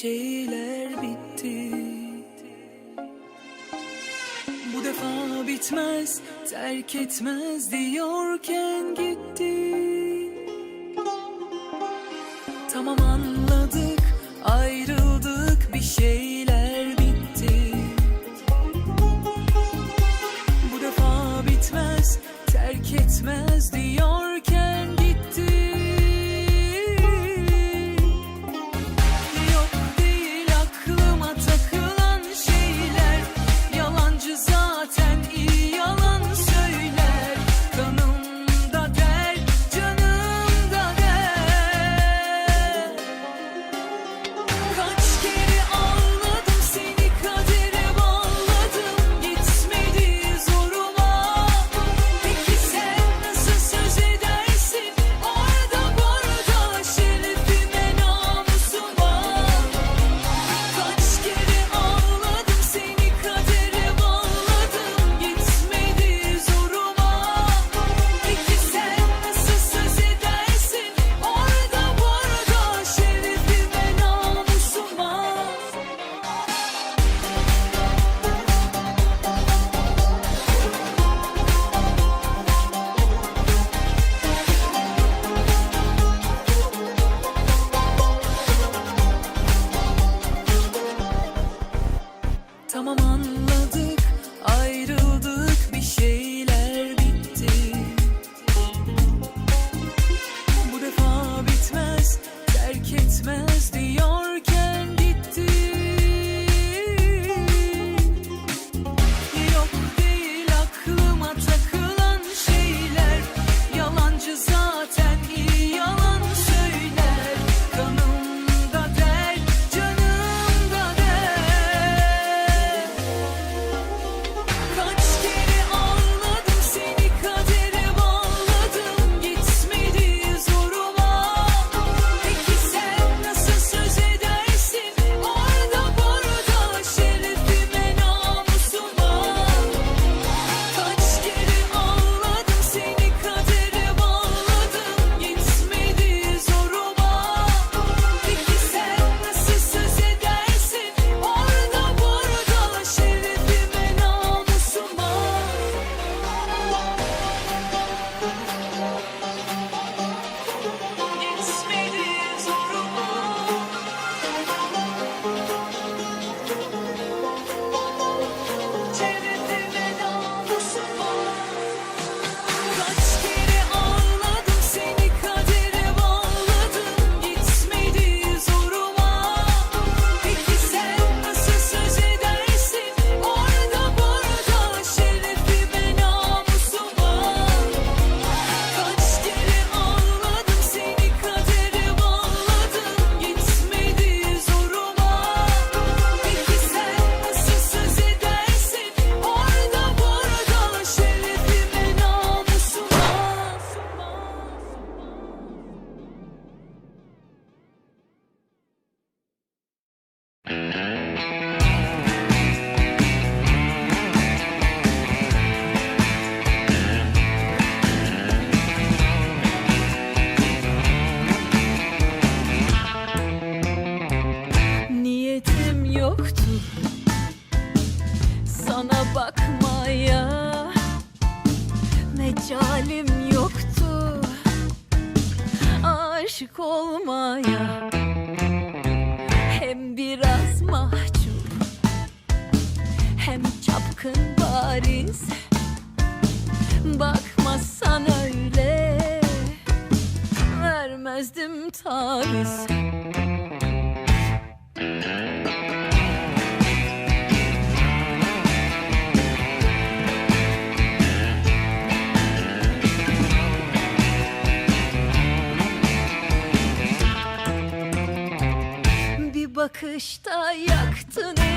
şeyler bitti. Bu defa bitmez terk etmez diyorken gitti. gezdim Paris. Bir bakışta yaktın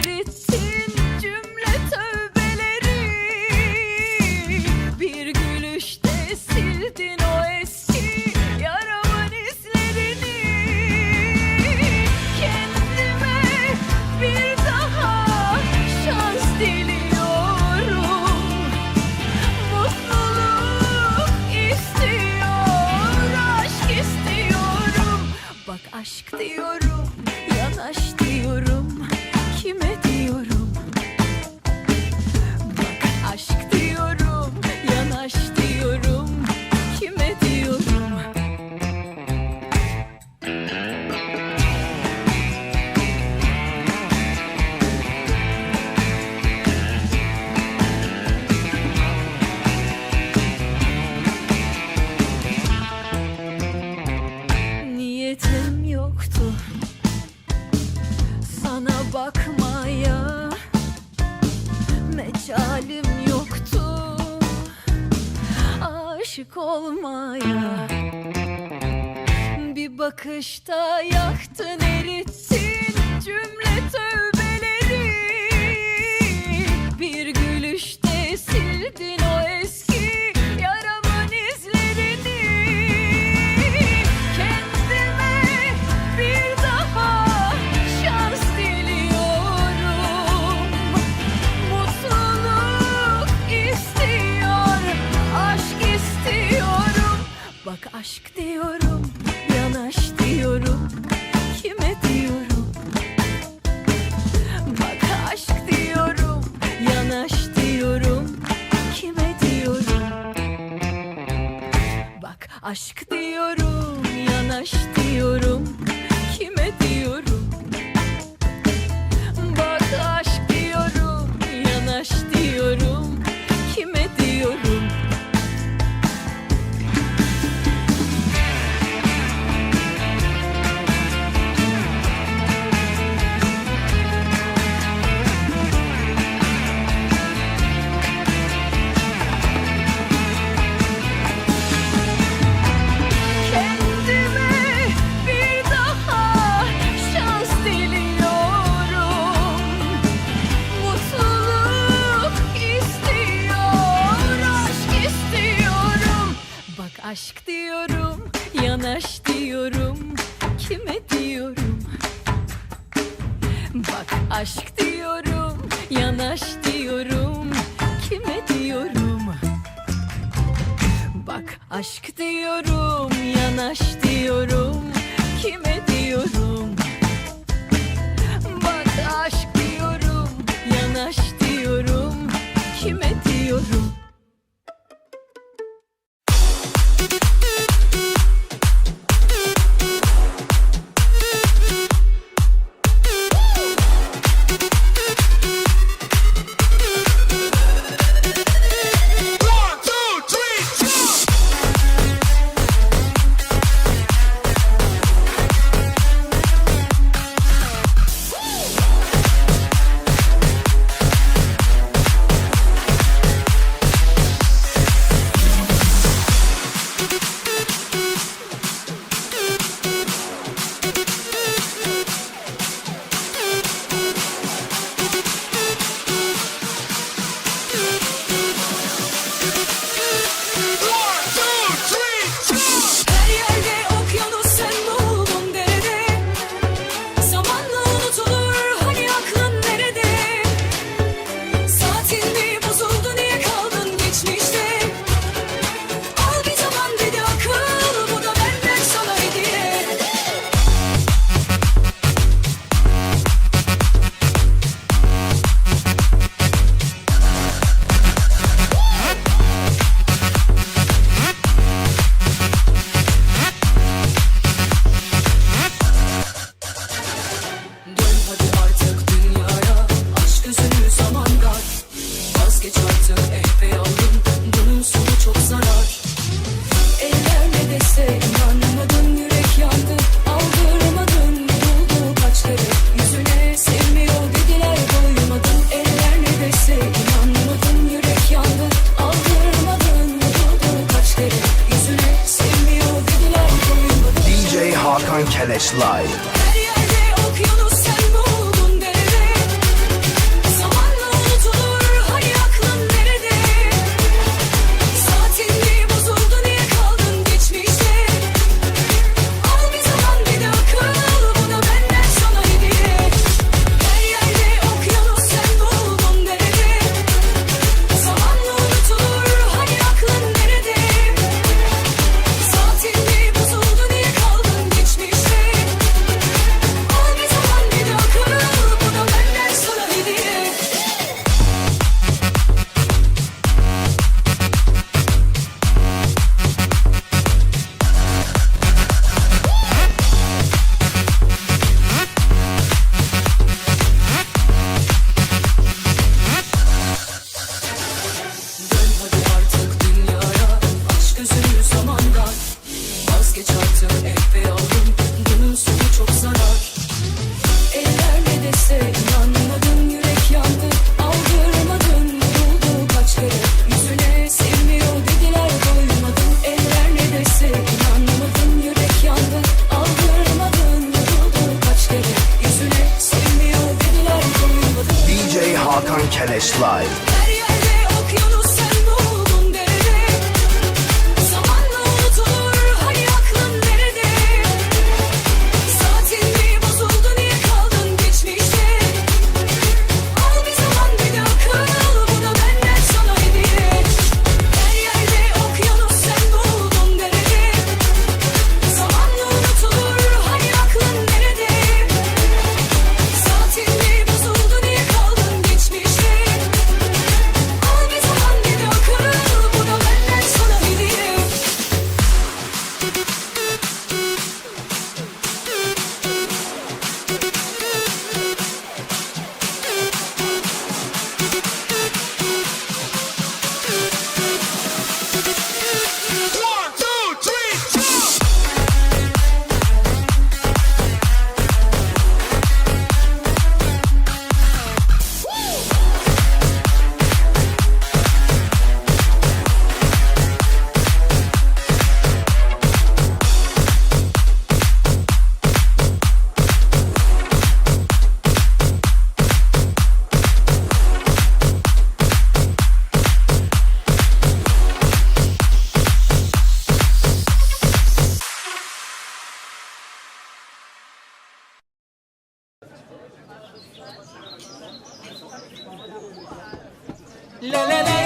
La, la, la.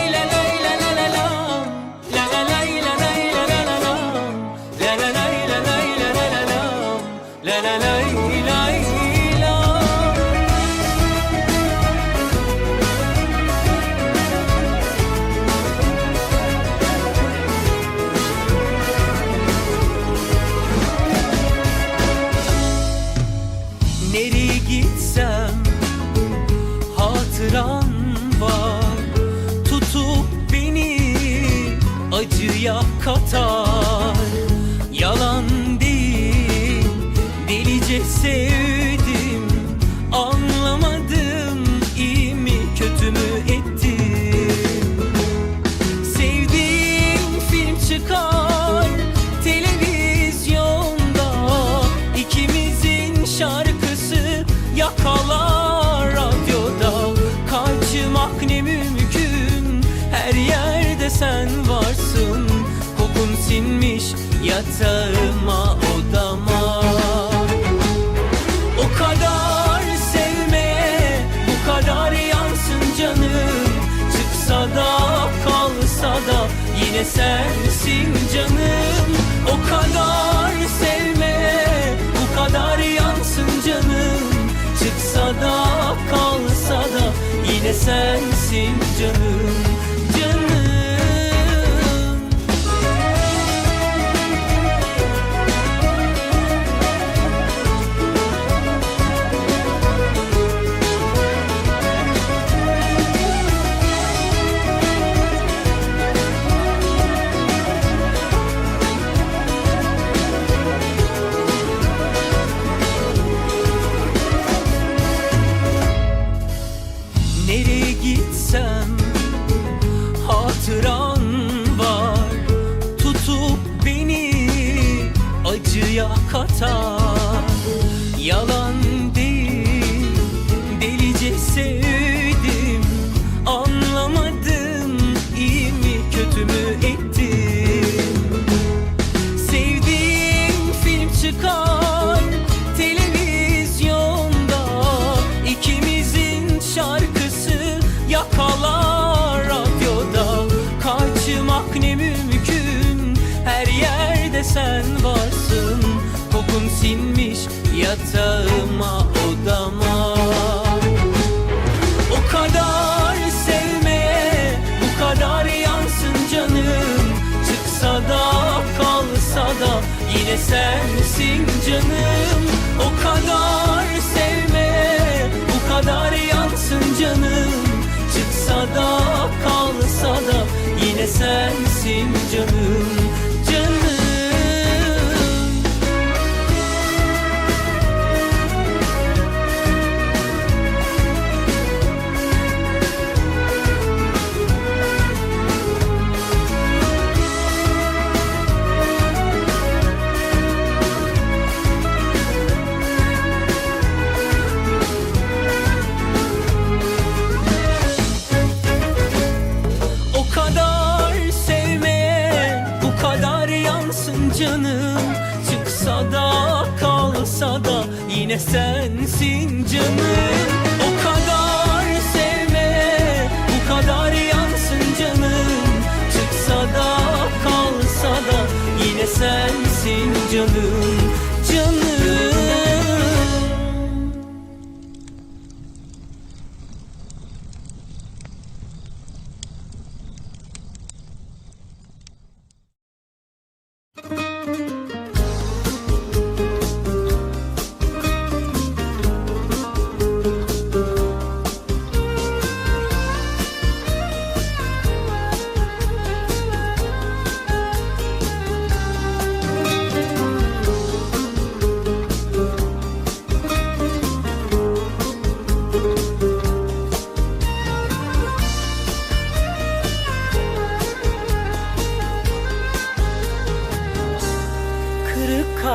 Yatağıma odama o kadar sevme, bu kadar yansın canım. Çıksa da kalsa da yine sensin canım. O kadar sevme, bu kadar yansın canım. Çıksa da kalsa da yine sensin Canım sensin canım. O kadar sevme, bu kadar yansın canım. Çıksa da kalsa da yine sensin canım Çıksa da kalsa da yine sensin canım. O kadar sevme, bu kadar yansın canım. Çıksa da kalsa da yine sensin Canım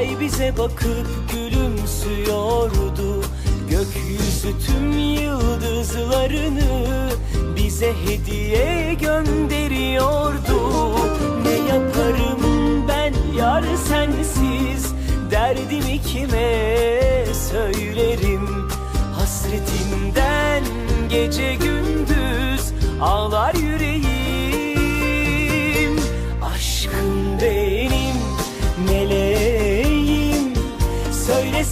Ay bize bakıp gülümsüyordu. Gökyüzü tüm yıldızlarını Bize hediye gönderiyordu. Ne yaparım ben yar sensiz? Derdimi kime söylerim? Hasretinden gece gündüz ağlar yüreğim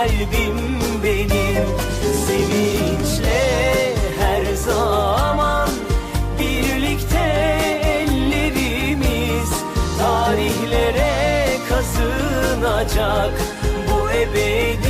kalbim benim. Sevinçle her zaman Birlikte ellerimiz Tarihlere kazınacak. Bu ebedi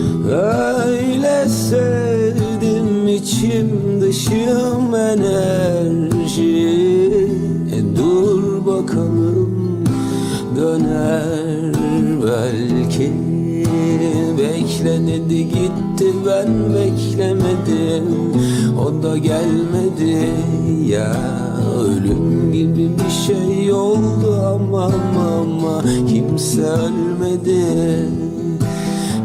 Öyle sevdim içim dışım enerji. E dur bakalım döner belki. Bekle dedi gitti ben beklemedim. O da gelmedi. Ya Ölüm gibi bir şey oldu. Ama, ama Kimse ölmedi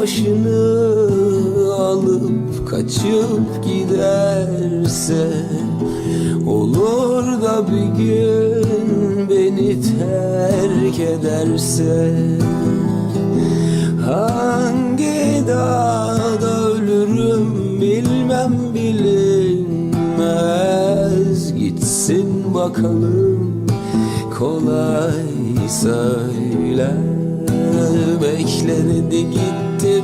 başını alıp kaçıp giderse Olur da bir gün beni terk ederse. Hangi dağda ölürüm bilmem bilinmez. Gitsin bakalım kolay söyle Bekle gitti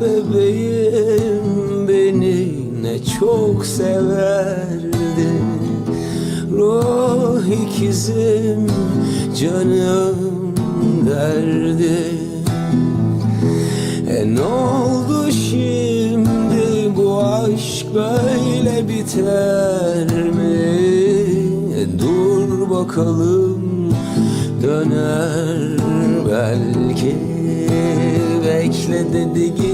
bebeğim beni ne çok severdi. Ruh ikizim canım derdi. E ne oldu şimdi bu aşk böyle biter mi? E dur bakalım döner belki. Bekle dedi git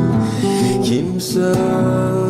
himself.